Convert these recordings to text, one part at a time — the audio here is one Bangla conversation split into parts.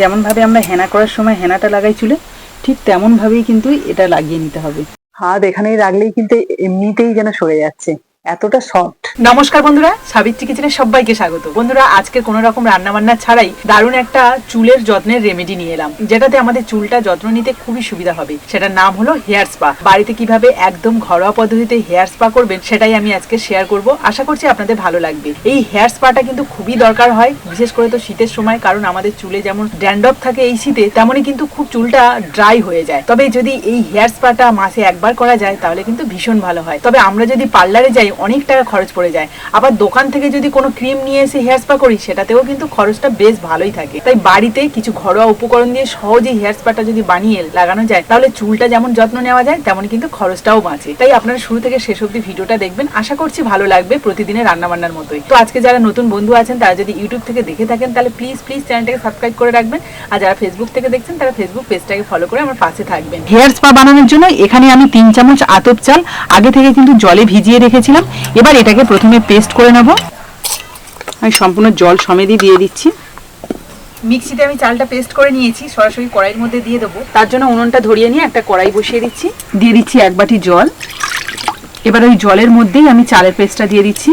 যেমনভাবে আমরা হেনা করার সময় হেনাটা লাগাই চুলে, ঠিক তেমনভাবেই কিন্তু এটা লাগিয়ে নিতে হবে। হাত এখানেই রাখলেই কিন্তু এমনিতেই যেন সরে যাচ্ছে। এতটা সফট নমস্কার বন্ধুরা, সাবিত্রী কিচেনে সবাইকে স্বাগত। বন্ধুরা আজকে কোনো রকম রান্না বান্না ছাড়াই দারুণ একটা চুলের যত্নের রেমেডি নিয়ে এলাম, যেটাতে আমাদের চুলটা যত্ন নিতে খুবই সুবিধা হবে। সেটার নাম হলো হেয়ার স্পা বাড়িতে কীভাবে একদম ঘরোয়া পদ্ধতিতে হেয়ার স্পা করবেন, সেটাই আমি আজকে শেয়ার করব। আশা করছি আপনাদের ভালো লাগবে। এই হেয়ার স্পাটা কিন্তু খুবই দরকার হয়, বিশেষ করে তো শীতের সময়, কারণ আমাদের চুলে যেমন ড্যান্ডপ থাকে এই শীতে, তেমনই কিন্তু খুব চুলটা ড্রাই হয়ে যায়। তবে যদি এই হেয়ার স্পাটা মাসে একবার করা যায়, তাহলে কিন্তু ভীষণ ভালো হয়। তবে আমরা যদি পার্লারে যাই অনেক টাকা খরচ পড়ে যায়। আবার দোকান থেকে যদি কোনো ক্রিম নিয়ে এসে হেয়ার স্পা করি, সেটাতেও কিন্তু খরচটা বেশ ভালোই থাকে। তাই বাড়িতে কিছু ঘরোয়া উপকরণ দিয়ে সহজেই হেয়ার স্পাটা যদি বানিয়ে লাগানো যায়, তাহলে চুলটা যেমন যত্ন নেওয়া যায় তেমন কিন্তু খরচটাও বাঁচে। তাই আপনারা শুরু থেকে শেষ অব্দি ভিডিওটা দেখবেন। আশা করছি ভালো লাগবে প্রতিদিনের রান্নাবান্নার মতোই। তো আজকে যারা নতুন বন্ধু আছেন, তারা যদি ইউটিউব থেকে দেখে থাকেন, তাহলে প্লিজ প্লিজ চ্যানেলটাকে সাবস্ক্রাইব করে রাখবেন। আর যারা ফেসবুক থেকে দেখছেন, তারা ফেসবুক পেজটাকে ফলো করে আমার পাশে থাকবেন। হেয়ার স্পা বানানোর জন্য এখানে আমি তিন চামচ আতপ চাল, আগে থেকে কিন্তু জলে ভিজিয়ে রেখেছিলাম। এবার এটাকে প্রথমে পেস্ট করে নেব। আমি সম্পূর্ণ জল সমেতই দিয়ে দিচ্ছি। মিক্সিতে আমি চালটা পেস্ট করে নিয়েছি সরাসরি কড়াইয়ের মধ্যে দিয়ে দেবো। তার জন্য উনুনটা ধরিয়ে নিয়ে একটা কড়াই বসিয়ে দিচ্ছি। দিয়ে দিচ্ছি এক বাটি জল। এবার ওই জলের মধ্যেই আমি চালের পেস্টটা দিয়ে দিচ্ছি।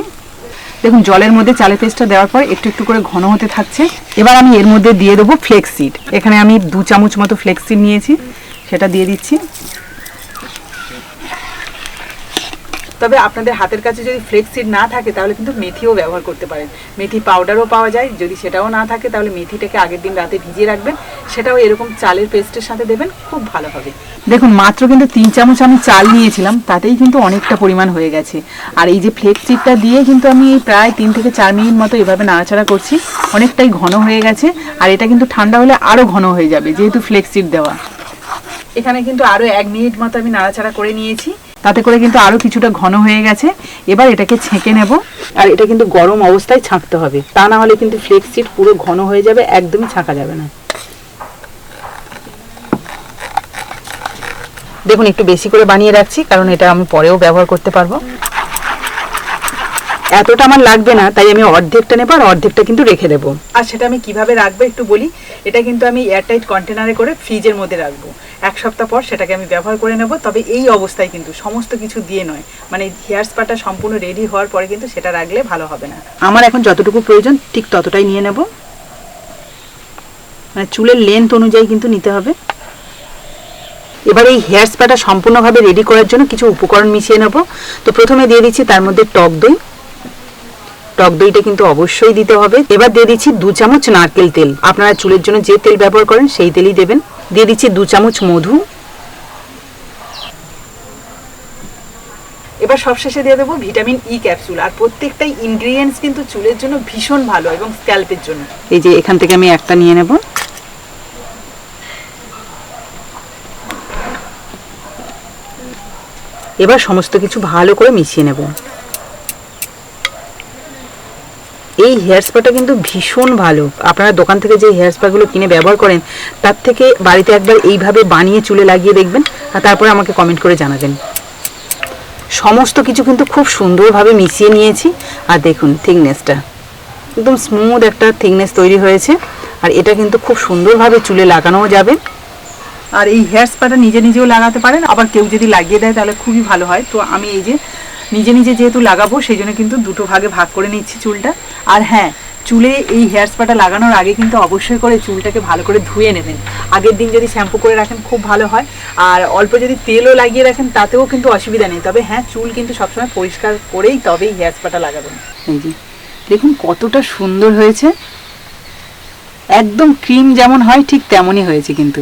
দেখুন জলের মধ্যে চালের পেস্টটা দেওয়ার পর একটু একটু করে ঘন হতে থাকছে। এবার আমি এর মধ্যে দিয়ে দেবো ফ্লেক্সিড এখানে আমি দু চামচ মতো ফ্লেক্সিড নিয়েছি সেটা দিয়ে দিচ্ছি। তবে আপনাদের হাতের কাছে যদি ফ্লেক্সিড না থাকে তাহলে কিন্তু মেথিও ব্যবহার করতে পারেন। মেথি পাউডারও পাওয়া যায় যদি সেটাও না থাকে তাহলে মেথিটাকে আগের দিন রাতে ভিজিয়ে রাখবেন। সেটাও এরকম চালের পেস্টের সাথে দেবেন খুব ভালো হবে। দেখুন মাত্র কিন্তু তিন চামচ আমি চাল নিয়েছিলাম তাতেই কিন্তু অনেকটা পরিমাণ হয়ে গেছে। আর এই যে ফ্লেক্সিডটা দিয়ে কিন্তু আমি প্রায় তিন থেকে চার মিনিট মতো এভাবে নাড়াচাড়া করছি অনেকটাই ঘন হয়ে গেছে। আর এটা কিন্তু ঠান্ডা হলে আরও ঘন হয়ে যাবে যেহেতু ফ্লেক্সিড দেওয়া। এখানে কিন্তু আরও এক মিনিট মতো আমি নাড়াচাড়া করে নিয়েছি। তাতে করে কিন্তু আরও কিছুটা ঘন হয়ে গেছে। এবার এটাকে ছেঁকে নেব। আর এটা কিন্তু গরম অবস্থায় ছাঁকতে হবে। তা না হলে কিন্তু ফ্লেক্সিট পুরো ঘন হয়ে যাবে, একদমই ছাঁকা যাবে না। দেখুন, একটু বেশি করে বানিয়ে রাখছি, কারণ এটা আমি পরেও ব্যবহার করতে পারব। এতটা আমার লাগবে না তাই আমি অর্ধেকটা নেব আর অর্ধেকটা কিন্তু রেখে দেবো। আর সেটা আমি কীভাবে রাখব একটু বলি এটা কিন্তু আমি এয়ারটাইট কন্টেনারে করে ফ্রিজের মধ্যে রাখব। এক সপ্তাহ পর সেটাকে আমি ব্যবহার করে নেব তবে এই অবস্থায় কিন্তু সমস্ত কিছু দিয়ে নয় মানে হেয়ার স্পাটা সম্পূর্ণ রেডি হওয়ার পরে কিন্তু সেটা রাখলে ভালো হবে না। আমার এখন যতটুকু প্রয়োজন ঠিক ততটাই নিয়ে নেব। মানে চুলের লেন্থ অনুযায়ী কিন্তু নিতে হবে। এবার এই হেয়ার স্পাটা সম্পূর্ণভাবে রেডি করার জন্য কিছু উপকরণ মিশিয়ে নেব। তো প্রথমে দিয়ে দিচ্ছি তার মধ্যে টক দই। টক দইটা কিন্তু অবশ্যই দিতে হবে। এবার দিয়ে দিচ্ছি দু চামচ নারকেল তেল। আপনারা চুলের জন্য যে তেল ব্যবহার করেন সেই তেলই দেবেন। দিয়ে দিচ্ছি দু চামচ মধু। এবার সবশেষে দিয়ে দেবো ভিটামিন ই ক্যাপসুল। আর প্রত্যেকটাই ইনগ্রিডিয়েন্টস কিন্তু চুলের জন্য ভীষণ ভালো এবং স্ক্যাল্পের জন্য। এই যে এখান থেকে আমি একটা নিয়ে নেব। এবার সমস্ত কিছু ভালো করে মিশিয়ে নেব। এই হেয়ার স্পাটা কিন্তু ভীষণ ভালো। আপনারা দোকান থেকে যে হেয়ার স্পাগুলো কিনে ব্যবহার করেন, তার থেকে বাড়িতে একবার এইভাবে বানিয়ে চুলে লাগিয়ে দেখবেন, আর তারপরে আমাকে কমেন্ট করে জানাবেন। সমস্ত কিছু কিন্তু খুব সুন্দরভাবে মিশিয়ে নিয়েছি, আর দেখুন থিকনেসটা। একদম স্মুথ একটা থিকনেস তৈরি হয়েছে, আর এটা কিন্তু খুব সুন্দরভাবে চুলে লাগানোও যাবে। আর এই হেয়ার স্পাটা নিজে নিজেও লাগাতে পারেন, আবার কেউ যদি লাগিয়ে দেয় তাহলে খুবই ভালো হয়। তো আমি এই যে নিজে নিজে যেহেতু লাগাবো সেই জন্য কিন্তু দুটো ভাগে ভাগ করে নিচ্ছি চুলটা। আর হ্যাঁ চুলে এই হেয়ার স্পাটা লাগানোর আগে কিন্তু অবশ্যই করে চুলটাকে ভালো করে ধুয়ে নেবেন। আগের দিন যদি শ্যাম্পু করে রাখেন খুব ভালো হয়। আর অল্প যদি তেলও লাগিয়ে রাখেন, তাতেও কিন্তু অসুবিধা নেই। তবে হ্যাঁ চুল কিন্তু সবসময় পরিষ্কার করেই তবেই হেয়ার স্পাটা লাগাবেন এই দেখুন কতটা সুন্দর হয়েছে। একদম ক্রিম যেমন হয় ঠিক তেমনই হয়েছে কিন্তু।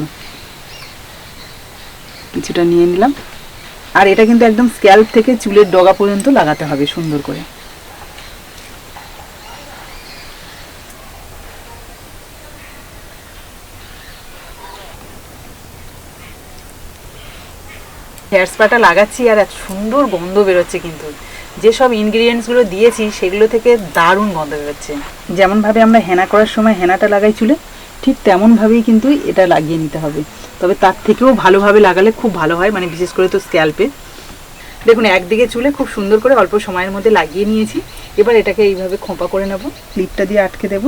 কিছুটা নিয়ে নিলাম। আর এটা কিন্তু একদম স্ক্যাল্প থেকে চুলের ডগা পর্যন্ত লাগাতে হবে সুন্দর করে। হেয়ার স্পাটা লাগাচ্ছি আর এত সুন্দর গন্ধ বেরোচ্ছে কিন্তু। যেসব ইনগ্রিডিয়েন্টসগুলো দিয়েছি, সেগুলো থেকে দারুণ গন্ধ বেরোচ্ছে। যেমনভাবে আমরা হেনা করার সময় হেনাটা লাগাই চুলে ঠিক তেমনভাবেই কিন্তু এটা লাগিয়ে নিতে হবে। তবে তার থেকেও ভালোভাবে লাগালে খুব ভালো হয় মানে বিশেষ করে তো স্ক্যাল্পে। দেখুন একদিকে চুলে খুব সুন্দর করে অল্প সময়ের মধ্যে লাগিয়ে নিয়েছি। এবার এটাকে এইভাবে খোঁপা করে নেব। ক্লিপটা দিয়ে আটকে দেব।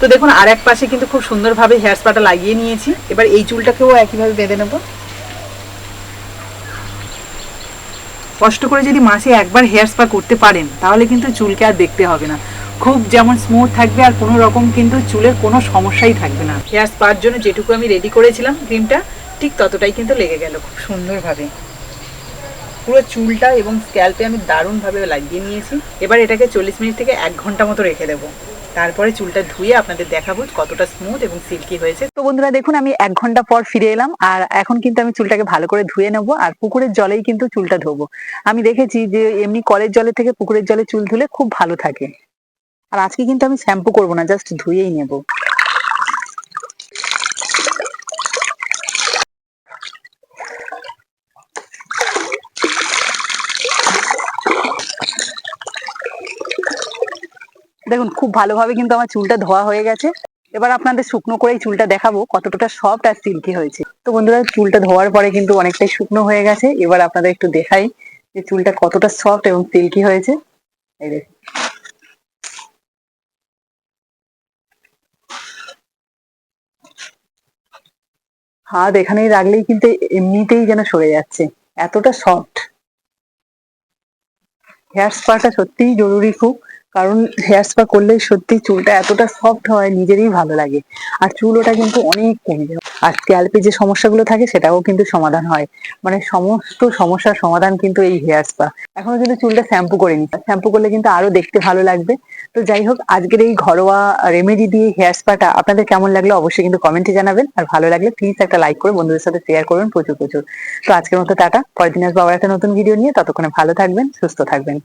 তো দেখুন আর এক পাশে কিন্তু খুব সুন্দরভাবে হেয়ার স্পাটা লাগিয়ে নিয়েছি। এবার এই চুলটাকেও একইভাবে বেঁধে নেব। কষ্ট করে যদি মাসে একবার হেয়ার স্পা করতে পারেন তাহলে কিন্তু চুলকে আর দেখতে হবে না। খুব যেমন স্মুথ থাকবে আর কোনো রকম কিন্তু চুলের কোনো সমস্যাই থাকবে না। হেয়ার স্পার জন্য যেটুকু আমি রেডি করেছিলাম ক্রিমটা ঠিক ততটাই কিন্তু লেগে গেল। খুব সুন্দরভাবে। পুরো চুলটা এবং স্ক্যাল্পে আমি দারুণভাবে লাগিয়ে নিয়েছি। এবার এটাকে চল্লিশ মিনিট থেকে এক ঘণ্টা মতো রেখে দেবো। তারপরে চুলটা ধুয়ে আপনাদের দেখাবো কতটা স্মুথ এবং সিল্কি হয়েছে। তো বন্ধুরা দেখুন আমি এক ঘণ্টা পর ফিরে এলাম আর এখন কিন্তু আমি চুলটাকে ভালো করে ধুয়ে নেব আর পুকুরের জলেই কিন্তু চুলটা ধোবো। আমি দেখেছি যে এমনি কলের জলের থেকে পুকুরের জলে চুল ধুলে খুব ভালো থাকে। আর আজকে কিন্তু আমি শ্যাম্পু করব না, জাস্ট ধুয়েই নেব। দেখুন, খুব ভালোভাবে কিন্তু আমার চুলটা ধোয়া হয়ে গেছে। এবার আপনাদের শুকনো করেই চুলটা দেখাবো কতটা সফট আর সিল্কি হয়েছে। তো বন্ধুরা, চুলটা ধোয়ার পরে কিন্তু অনেকটাই শুকনো হয়ে গেছে। এবার আপনাদের একটু দেখাই যে চুলটা কতটা সফট এবং সিল্কি হয়েছে। এই দেখুন। হাত এখানে রাখলেই কিন্তু এমনিতেই যেন সরে যাচ্ছে। এতটা শর্ট। হেয়ার স্পাটা সত্যিই জরুরি খুব। কারণ হেয়ার স্পা করলে সত্যি চুলটা এতটা সফট হয়, নিজেরই ভালো লাগে। আর চুল ওটা কিন্তু অনেক কমে যায়। আর স্ক্যাল্পে যে সমস্যাগুলো থাকে, সেটাও কিন্তু সমাধান হয়। মানে সমস্ত সমস্যার সমাধান কিন্তু এই হেয়ার স্পা এখনও কিন্তু চুলটা শ্যাম্পু করিনি। শ্যাম্পু করলে কিন্তু আরও দেখতে ভালো লাগবে। তো যাই হোক, আজকের এই ঘরোয়া রেমেডি দিয়ে হেয়ার স্পাটা আপনাদের কেমন লাগল অবশ্যই কিন্তু কমেন্টে জানাবেন। আর ভালো লাগলে প্লিজ একটা লাইক করে বন্ধুদের সাথে শেয়ার করবেন প্রচুর প্রচুর। তো আজকের মতো টাটা। পরের দিন আসব আবার একটা নতুন ভিডিও নিয়ে। ততক্ষণে ভালো থাকবেন, সুস্থ থাকবেন।